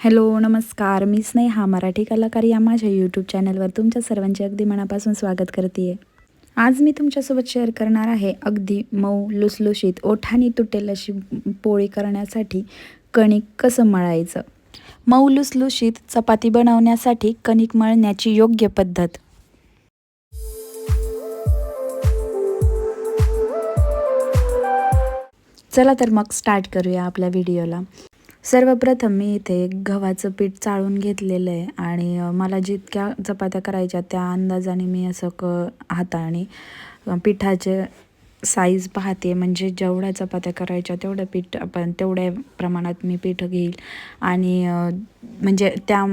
Hello नमस्कार. मी स्नेहा मराठी कलाकार या माझ्या यूट्यूब चॅनलवर तुमच्या सर्वांचे अगदी मनापासून स्वागत करते आज मी तुमच्यासोबत शेअर करणार आहे अगदी मऊ लुसलुशीत ओठानी तुटेल अशी पोळी करण्यासाठी कणिक कसं मळायचं? मऊ लुसलुशीत चपाती बनवण्यासाठी कणिक मळण्याची योग्य पद्धत. चला तर मग स्टार्ट करूया आपल्या व्हिडिओला सर्वप्रथम मी इथे गव्हाचं पीठ चाळून घेतलेलं आहे आणि मला जितक्या चपात्या करायच्या त्या अंदाजाने मी असं क हाताने पिठाचे साईज पाहते. म्हणजे जेवढ्या चपात्या करायच्या तेवढं पीठ आपण तेवढ्या प्रमाणात मी पीठ घेईल. आणि म्हणजे त्या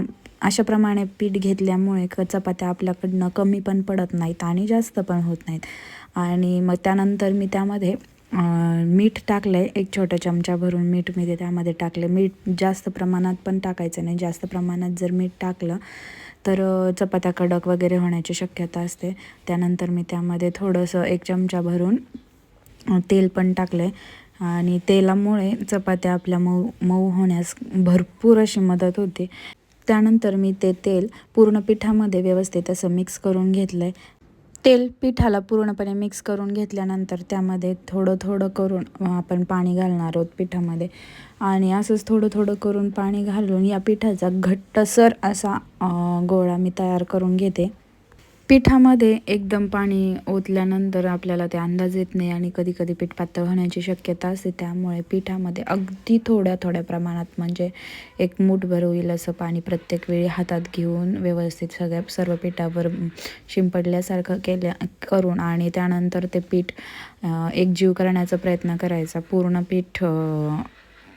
अशा प्रमाणे पीठ घेतल्यामुळे क चपात्या आपल्याकडनं कमी पण पडत नाहीत आणि जास्त पण होत नाहीत. आणि मग त्यानंतर मी त्यामध्ये मीठ टाकलं आहे एक छोटा चमचा भरून मीठ मी ते त्यामध्ये टाकले मीठ जास्त प्रमाणात पण टाकायचं नाही. जास्त प्रमाणात जर मीठ टाकलं तर चपात्या कडक वगैरे होण्याची शक्यता असते. त्यानंतर मी त्यामध्ये थोडंसं एक चमचा भरून तेल पण टाकलं आहे आणि तेलामुळे चपात्या आपल्या मऊ मऊ होण्यास भरपूर अशी मदत होते. त्यानंतर मी ते तेल पूर्ण पिठामध्ये व्यवस्थित असं मिक्स करून घेतलं आहे तेल पिठाला पूर्णपणे मिक्स करून घेतल्यानंतर त्यामध्ये थोडं थोडं करून आपण पाणी घालणार आहोत पिठामध्ये. आणि असंच थोडं थोडं करून पाणी घालून या पिठाचा घट्टसर असा गोळा मी तयार करून घेते. पिठामध्ये एकदम पाणी ओतल्यानंतर आपल्याला ते अंदाज येत नाही आणि कधी कधी पीठ पातळ होण्याची शक्यता असते. त्यामुळे पिठामध्ये अगदी थोड्या थोड्या प्रमाणात म्हणजे एक मूठभर होईल असं पाणी प्रत्येक वेळी हातात घेऊन व्यवस्थित सगळ्या सर्व पिठावर शिंपडल्यासारखं केल्या करून आणि त्यानंतर ते पीठ एकजीव करण्याचा प्रयत्न करायचा. पूर्ण पीठ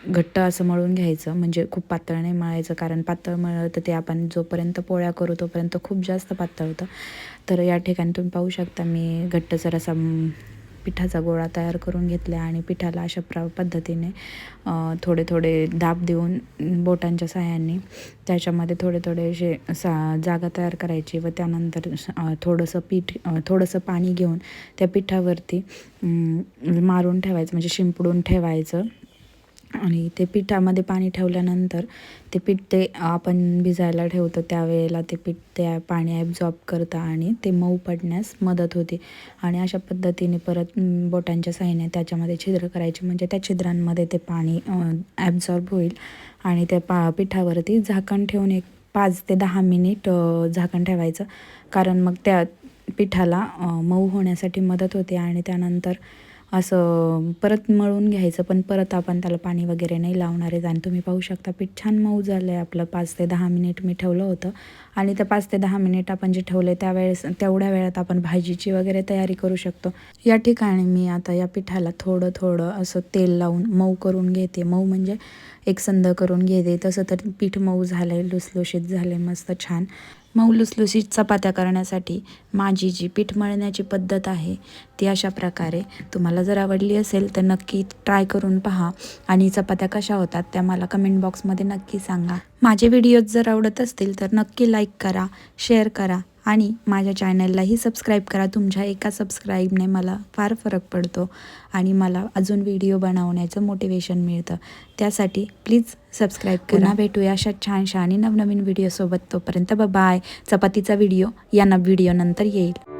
घट्ट असं मळून घ्यायचं म्हणजे खूप पातळ नाही मळायचं कारण पातळ मळलं तर ते आपण जोपर्यंत पोळ्या करू तोपर्यंत खूप जास्त पातळ होतं. तर या ठिकाणी तुम्ही पाहू शकता मी घट्टसर असा पिठाचा गोळा तयार करून घेतला आणि पिठाला अशा प्र पद्धतीने थोडे थोडे दाब देऊन बोटांच्या सहाय्याने त्याच्यामध्ये थोडे थोडे असे सा जागा तयार करायची व त्यानंतर थोडंसं पीठ थोडंसं पाणी घेऊन त्या पिठावरती मारून ठेवायचं म्हणजे शिंपडून ठेवायचं. आणि ते पिठामध्ये पाणी ठेवल्यानंतर ते पीठ ते आपण भिजायला ठेवतो त्यावेळेला ते पीठ ते पाणी ॲब्झॉर्ब करतं आणि ते मऊ पडण्यास मदत होते. आणि अशा पद्धतीने परत बोटांच्या साहाय्याने त्याच्यामध्ये छिद्र करायचे म्हणजे त्या छिद्रांमध्ये ते पाणी ॲब्झॉर्ब होईल. आणि त्या पा पिठावरती झाकण ठेवून एक पाच ते दहा मिनिट झाकण ठेवायचं. कारण मग त्या पिठाला मऊ होण्यासाठी मदत होते आणि त्यानंतर असं परत मळून घ्यायचं पण परत आपण त्याला पाणी वगैरे नाही लावणार आहेत आणि तुम्ही पाहू शकता पीठ छान मऊ झालं आहे आपलं. पाच ते दहा मिनिट मी ठेवलं होतं. आणि त्या पाच ते दहा मिनिट आपण जे ठेवले त्यावेळेस तेवढ्या वेळात आपण भाजीची वगैरे तयारी करू शकतो. या ठिकाणी मी आता या पिठाला थोडं थोडं असं तेल लावून मऊ करून घेते. मऊ म्हणजे एक संद करून घेते तसं तर पीठ मऊ झालं आहे लुसलुशीत झालं आहे मस्त छान. मऊ लुसलुशीत चपात्या करण्यासाठी माझी जी पीठ मळण्याची पद्धत आहे ती अशा प्रकारे तुम्हाला जर आवडली असेल तर नक्की ट्राय करून पहा. आणि चपात्या कशा होतात त्या मला कमेंट बॉक्समध्ये नक्की सांगा. माझे व्हिडिओज जर आवडत असतील तर नक्की लाईक करा शेअर करा. आणि माझ्या चॅनललाही सबस्क्राईब करा. तुमच्या एका सबस्क्राईबने मला फार फरक पडतो आणि मला अजून व्हिडिओ बनवण्याचं मोटिवेशन मिळतं. त्यासाठी प्लीज सबस्क्राईब करा. भेटूया अशा छानशा आणि नवनवीन व्हिडिओसोबत तोपर्यंत बाय चपातीचा व्हिडिओ या न व्हिडिओ नंतर येईल.